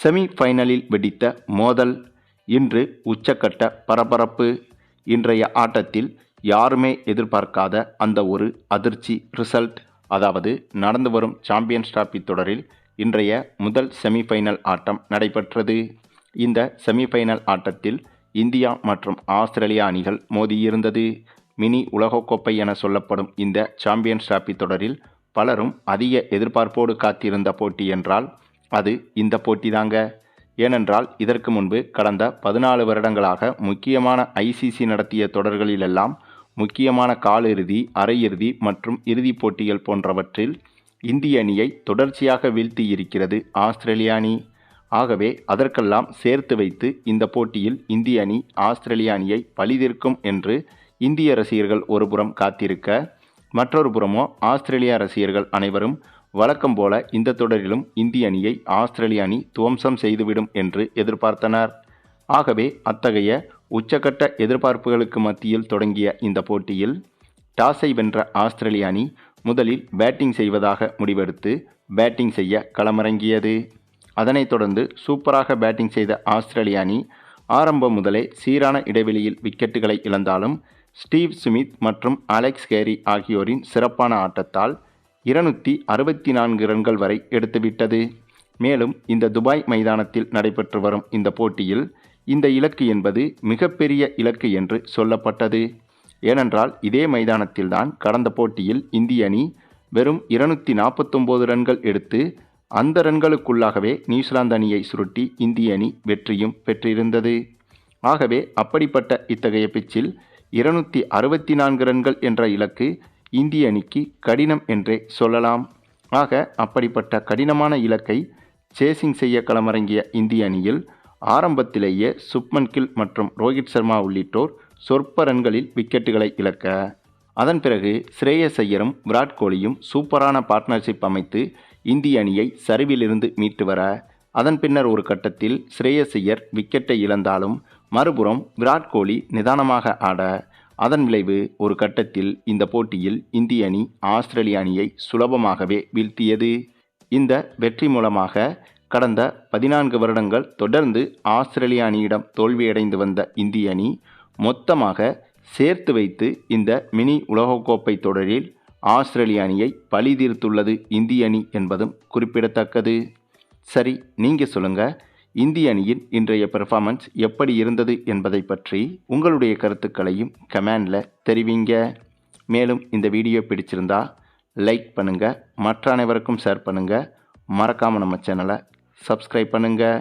செமிஃபைனலில் வெடித்த மோதல். இன்று உச்சக்கட்ட பரபரப்பு. இன்றைய ஆட்டத்தில் யாருமே எதிர்பார்க்காத அந்த ஒரு அதிர்ச்சி ரிசல்ட். அதாவது நடந்து வரும் சாம்பியன்ஸ் டிராபி தொடரில் இன்றைய முதல் செமிஃபைனல் ஆட்டம் நடைபெற்றது. இந்த செமிஃபைனல் ஆட்டத்தில் இந்தியா மற்றும் ஆஸ்திரேலியா அணிகள் மோதியிருந்தது. மினி உலகக்கோப்பை என சொல்லப்படும் இந்த சாம்பியன்ஸ் டிராபி தொடரில் பலரும் அதிக எதிர்பார்ப்போடு காத்திருந்த போட்டி என்றால் அது இந்த போட்டிதாங்க. ஏனென்றால் இதற்கு முன்பு கடந்த பதினாலு வருடங்களாக முக்கியமான ஐசிசி நடத்திய தொடர்களிலெல்லாம் முக்கியமான காலிறுதி அரையிறுதி மற்றும் இறுதிப் போட்டிகள் போன்றவற்றில் இந்திய அணியை தொடர்ச்சியாக வீழ்த்தி இருக்கிறது ஆஸ்திரேலிய அணி. ஆகவே அதற்கெல்லாம் சேர்த்து வைத்து இந்த போட்டியில் இந்திய அணி ஆஸ்திரேலிய அணியை பழிதிருக்கும் என்று இந்திய ரசிகர்கள் ஒருபுறம் காத்திருக்க மற்றொரு புறமோ ஆஸ்திரேலியா ரசிகர்கள் அனைவரும் வழக்கம் போல இந்த தொடரிலும் இந்திய அணியை ஆஸ்திரேலிய அணி துவம்சம் செய்துவிடும் என்று எதிர்பார்த்தனர். ஆகவே அத்தகைய உச்சகட்ட எதிர்பார்ப்புகளுக்கு மத்தியில் தொடங்கிய இந்த போட்டியில் டாஸை வென்ற ஆஸ்திரேலிய அணி முதலில் பேட்டிங் செய்வதாக முடிவெடுத்து பேட்டிங் செய்ய களமிறங்கியது. அதனைத் தொடர்ந்து சூப்பராக பேட்டிங் செய்த ஆஸ்திரேலிய அணி ஆரம்பம் முதலே சீரான இடைவெளியில் விக்கெட்டுகளை இழந்தாலும் ஸ்டீவ் ஸ்மித் மற்றும் அலெக்ஸ் கேரி ஆகியோரின் சிறப்பான ஆட்டத்தால் இருநூற்றி அறுபத்தி நான்கு ரன்கள் வரை எடுத்துவிட்டது. மேலும் இந்த துபாய் மைதானத்தில் நடைபெற்று வரும் இந்த போட்டியில் இந்த இலக்கு என்பது மிகப்பெரிய இலக்கு என்று சொல்லப்பட்டது. ஏனென்றால் இதே மைதானத்தில்தான் கடந்த போட்டியில் இந்திய அணி வெறும் இருநூற்றி நாற்பத்தொம்போது ரன்கள் எடுத்து அந்த ரன்களுக்குள்ளாகவே நியூசிலாந்து அணியை சுருட்டி இந்திய அணி வெற்றியும் பெற்றிருந்தது. ஆகவே அப்படிப்பட்ட இத்தகைய பிச்சில் இருநூற்றி அறுபத்தி நான்கு ரன்கள் என்ற இலக்கு இந்திய அணிக்கு கடினம் என்றே சொல்லலாம். ஆக அப்படிப்பட்ட கடினமான இலக்கை சேசிங் செய்ய களமிறங்கிய இந்திய அணியில் ஆரம்பத்திலேயே சுப்மன் கில் மற்றும் ரோஹித் சர்மா உள்ளிட்டோர் சொற்ப ரன்களில் விக்கெட்டுகளை இழக்க அதன் பிறகு ஸ்ரேயஸ் ஐயரும் விராட் கோலியும் சூப்பரான பார்ட்னர்ஷிப் அமைத்து இந்திய அணியை சரிவிலிருந்து மீட்டு வர அதன் பின்னர் ஒரு கட்டத்தில் ஸ்ரேயஸ் ஐயர் விக்கெட்டை இழந்தாலும் மறுபுறம் விராட் கோலி நிதானமாக ஆட அதன் விளைவு ஒரு கட்டத்தில் இந்த போட்டியில் இந்திய அணி ஆஸ்திரேலிய அணியை சுலபமாகவே வீழ்த்தியது. இந்த வெற்றி மூலமாக கடந்த பதினான்கு வருடங்கள் தொடர்ந்து ஆஸ்திரேலிய அணியிடம் தோல்வியடைந்து வந்த இந்திய அணி மொத்தமாக சேர்த்து வைத்து இந்த மினி உலகக்கோப்பை தொடரில் ஆஸ்திரேலிய அணியை பழி தீர்த்துள்ளது இந்திய அணி என்பதும் குறிப்பிடத்தக்கது. சரி நீங்கள் சொல்லுங்கள் இந்திய அணியின் இன்றைய பெர்ஃபார்மன்ஸ் எப்படி இருந்தது என்பதை பற்றி உங்களுடைய கருத்துக்களையும் கமெண்டில் தெரிவிங்க. மேலும் இந்த வீடியோ பிடிச்சிருந்தா லைக் பண்ணுங்கள் மற்ற அனைவருக்கும் ஷேர் பண்ணுங்கள் மறக்காமல் நம்ம சேனலை சப்ஸ்கிரைப் பண்ணுங்கள்